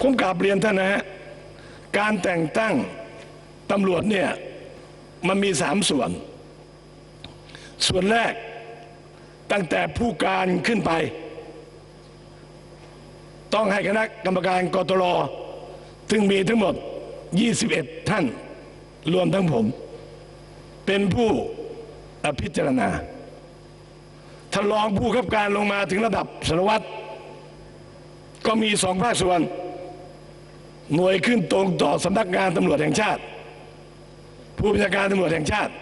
ผมกราบเรียนท่านนะฮะการแต่งตั้งตำรวจเนี่ยมันมีสามส่วน ส่วนแรกตั้งแต่ผู้การขึ้นไป ต้องให้คณะกรรมการกตรซึ่งมีทั้งหมด 21 ท่าน รวมทั้งผม เป็นผู้พิจารณาถ้ารองผู้ขับการลงมาถึงระดับสารวัตรก็มีสองภาคส่วน หน่วยขึ้นตรงต่อสำนักงานตำรวจแห่งชาติ ผู้บัญชาการตำรวจแห่งชาติ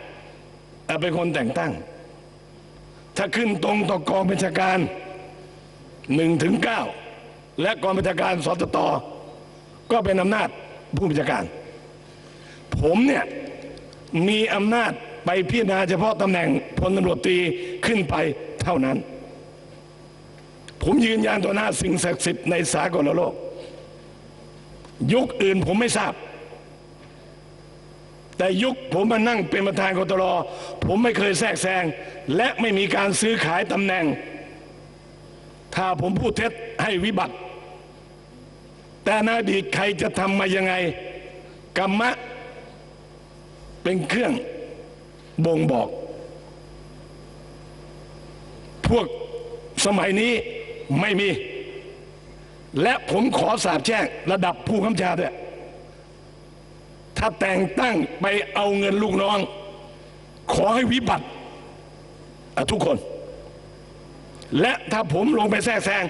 เอาเป็นคนแต่งตั้ง ถ้าขึ้นตรงต่อกองบัญชาการหนึ่งถึงเก้าและกองบัญชาการสตตก็เป็นอำนาจผู้บัญชาการ ผมเนี่ยมีอำนาจไปพิจารณาเฉพาะตำแหน่งพลตำรวจตรีขึ้นไปเท่านั้น ผมยืนยันต่อหน้าสิ่งศักดิ์สิทธิ์ในสากลโลก ยุคอื่นผมไม่ทราบ แต่ยุคผมมานั่งเป็นประธานกตรผมไม่เคยแทรกแซง และไม่มีการซื้อขายตำแหน่ง ถ้าผมพูดเท็จให้วิบัติ แต่ในอดีตใครจะทำมายังไง กรรมะ เป็นเครื่องบ่งบอก พวกสมัยนี้ไม่มี และผมขอสาบแช่งระดับผู้กำชาด้วยถ้าแต่งตั้งไปเอาเงินลูกน้อง ขอให้วิบัติทุกคน และถ้าผมลงไปแทรกแซง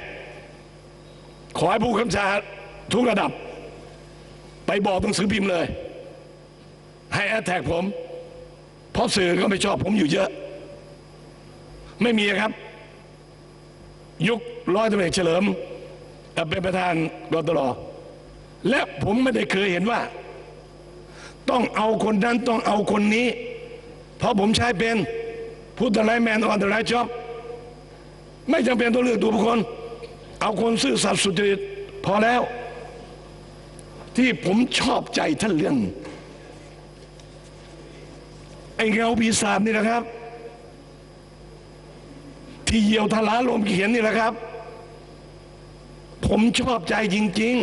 ขอให้ผู้กำชาทุกระดับ ไปบอกหนังสือพิมพ์เลย ให้แอตแท็กผม เพราะสื่อก็ไม่ชอบผมอยู่เยอะ ไม่มีครับ ยุคร้อยตำรวจเฉลิม เป็นประธานกตรและผมไม่ได้เคยเห็นว่า ต้องเอาคนนั้นต้องเอาคนนี้ เพราะผมใช้เป็นพูดแต่ไรแมนออนแต่ไรจ็อบไม่จำเป็นต้องเลือกตัวบุคคล เอาคนซื่อสัตย์สุจริตพอแล้ว ที่ผมชอบใจท่านเรื่องไอ้เงาปีศาจนี่นะครับ ที่เยียวทลาลมเขียนนี่แหละครับ ผมชอบใจจริง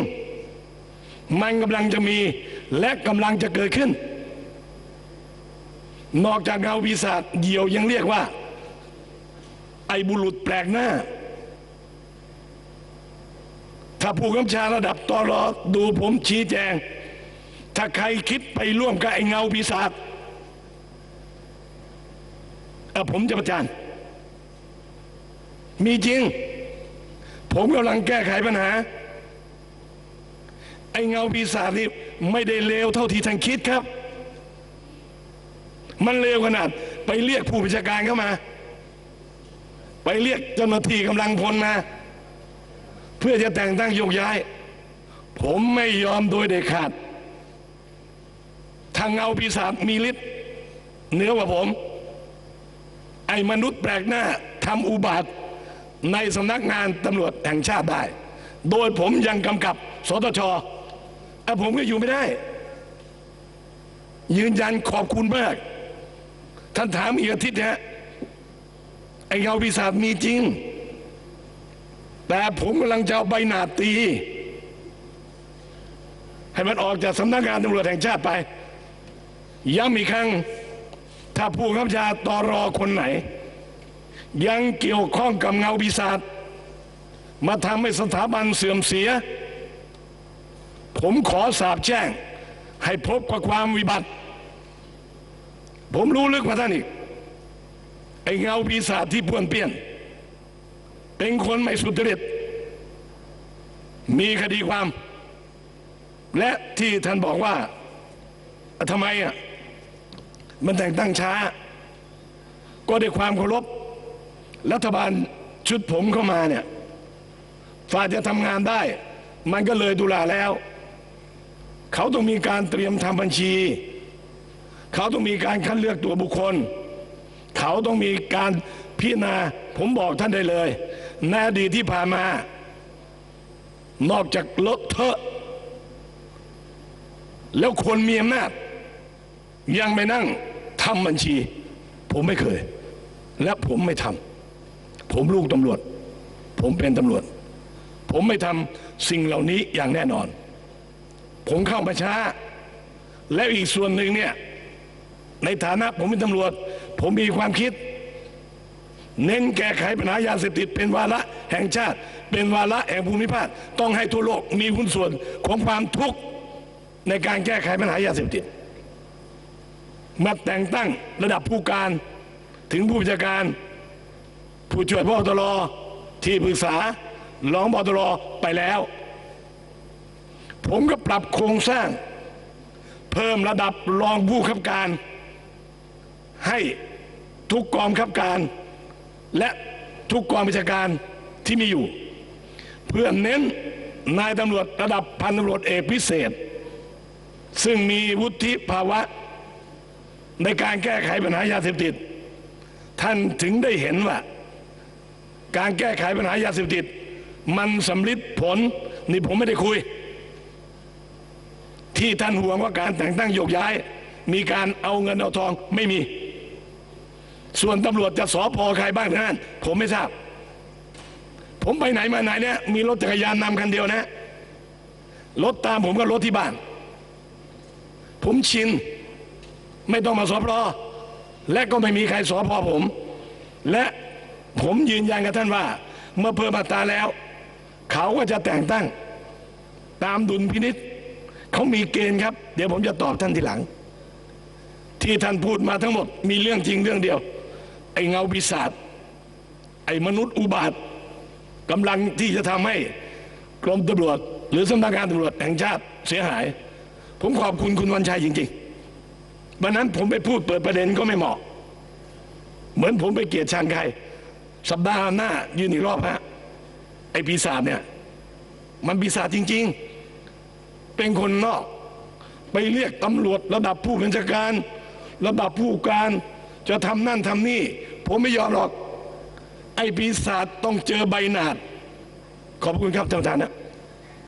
ๆ มันกำลังจะมีและกำลังจะเกิดขึ้น นอกจากเงาปีศาจเหยี่ยวยังเรียกว่า ไอบุรุษแปลกหน้า ถ้าผู้กำชาระดับตอรอดูผมชี้แจง ถ้าใครคิดไปร่วมกับไอเงาปีศาจเอ่อผมจะประจานมีจริง ผมกำลังแก้ไขปัญหา ไอ้เงาปีศาจนี่ไม่ได้เลวเท่าที่ท่านคิดครับ มันเลวขนาด ไปเรียกผู้บัญชาการเข้ามา ไปเรียกเจ้าหน้าที่กำลังพลมา เพื่อจะแต่งตั้งโยกย้าย ผมไม่ยอมโดยเด็ดขาดทางเงาปีศาจมีฤทธิ์เหนือกว่าผม ไอ้มนุษย์แปลกหน้าทำอุบาท ในสำนักงานตำรวจแห่งชาติได้ โดยผมยังกำกับสตชแต่ผมก็อยู่ไม่ได้ ยืนยันขอบคุณมาก ท่านถามอีกอาทิตย์นะฮะไอ้เงาปีศาจมีจริง แต่ผมกำลังจะเอาใบหนาตี ให้มันออกจากสำนักงานตำรวจแห่งชาติไปย้ำอีกครั้ง ถ้าผู้ขับชาตรอคนไหน ยังเกี่ยวข้องกับเงาปีศาจมาทำให้สถาบันเสื่อมเสีย ผมขอสาบแช่ง ให้พบกับความวิบัติ ผมรู้ลึกกว่าท่านอีกไอเงาปีศาจที่ป้วนเปี้ยน เป็นคนไม่สุจริต มีคดีความ และที่ท่านบอกว่าทำไมอะมันแต่งตั้งช้า ก็ด้วยความเคารพ รัฐบาลชุดผมเข้ามาเนี่ยฝ่ายจะทำงานได้ มันก็เลยดุลาแล้ว เขาต้องมีการเตรียมทำบัญชี เขาต้องมีการคัดเลือกตัวบุคคล เขาต้องมีการพิจารณาผมบอกท่านได้เลยในอดีตที่ผ่านมา นอกจากลดเทอะ แล้วคนมีอำนาจยังไม่นั่งทำบัญชี ผมไม่เคย และผมไม่ทำ ผมลูกตำรวจ ผมเป็นตำรวจ ผมไม่ทำสิ่งเหล่านี้อย่างแน่นอน ผมเข้ามาช้า แล้วอีกส่วนหนึ่งเนี่ยในฐานะผมเป็นตำรวจ ผมมีความคิด เน้นแก้ไขปัญหายาเสพติดเป็นวาระแห่งชาติ เป็นวาระแห่งภูมิภาคต้องให้ทั่วโลกมีหุ้นส่วนของความทุกข์ในการแก้ไขปัญหายาเสพติดมาแต่งตั้งระดับผู้การถึงผู้บัญชาการ ผู้ช่วยพบตรที่ปรึกษารองพบตรไปแล้ว ผมก็ปรับโครงสร้าง เพิ่มระดับรองผู้ขับการ ให้ทุกกองขับการ และทุกกองบัญชาการที่มีอยู่ เพื่อเน้นนายตำรวจระดับพันตำรวจเอกพิเศษ ซึ่งมีวุฒิภาวะในการแก้ไขปัญหายาเสพติด ท่านถึงได้เห็นว่า การแก้ไขปัญหายาเสพติด มันสำลิดผล นี่ผมไม่ได้คุย ที่ท่านห่วงว่าการแต่งตั้งโยกย้าย มีการเอาเงินเอาทองไม่มี ส่วนตำรวจจะสอพอใครบ้างนั้นผมไม่ทราบ ผมไปไหนมาไหนเนี่ยมีรถจักรยานนำคันเดียวนะรถตามผมก็รถที่บ้าน ผมชิน ไม่ต้องมาสอพอและก็ไม่มีใครสอพอผม และ ผมยืนยันกับท่านว่า เมื่อเพิ่มมาตราแล้ว เขาก็จะแต่งตั้ง ตามดุลพินิษเขามีเกณฑ์ครับ เดี๋ยวผมจะตอบท่านทีหลัง ที่ท่านพูดมาทั้งหมด มีเรื่องจริงเรื่องเดียว ไอ้เงาปีศาจไอ้มนุษย์อุบาทกำลังที่จะทำให้กรมตำรวจ หรือสำนักงานตำรวจแห่งชาติเสียหาย ผมขอบคุณคุณวันชัยจริงๆวันนั้นผมไปพูดเปิดประเด็นก็ไม่เหมาะ เหมือนผมไปเกลียดชังใคร สัปดาห์หน้ายืนอีกรอบฮะไอ้ปีศาจเนี่ยมันปีศาจจริง ๆ เป็นคนนอก ไปเรียกตำรวจระดับผู้บัญชาการ ระดับผู้การ จะทำนั่นทำนี่ ผมไม่ยอมหรอก ไอ้ปีศาจต้องเจอใบหนาด ขอบคุณครับท่านประธานนะ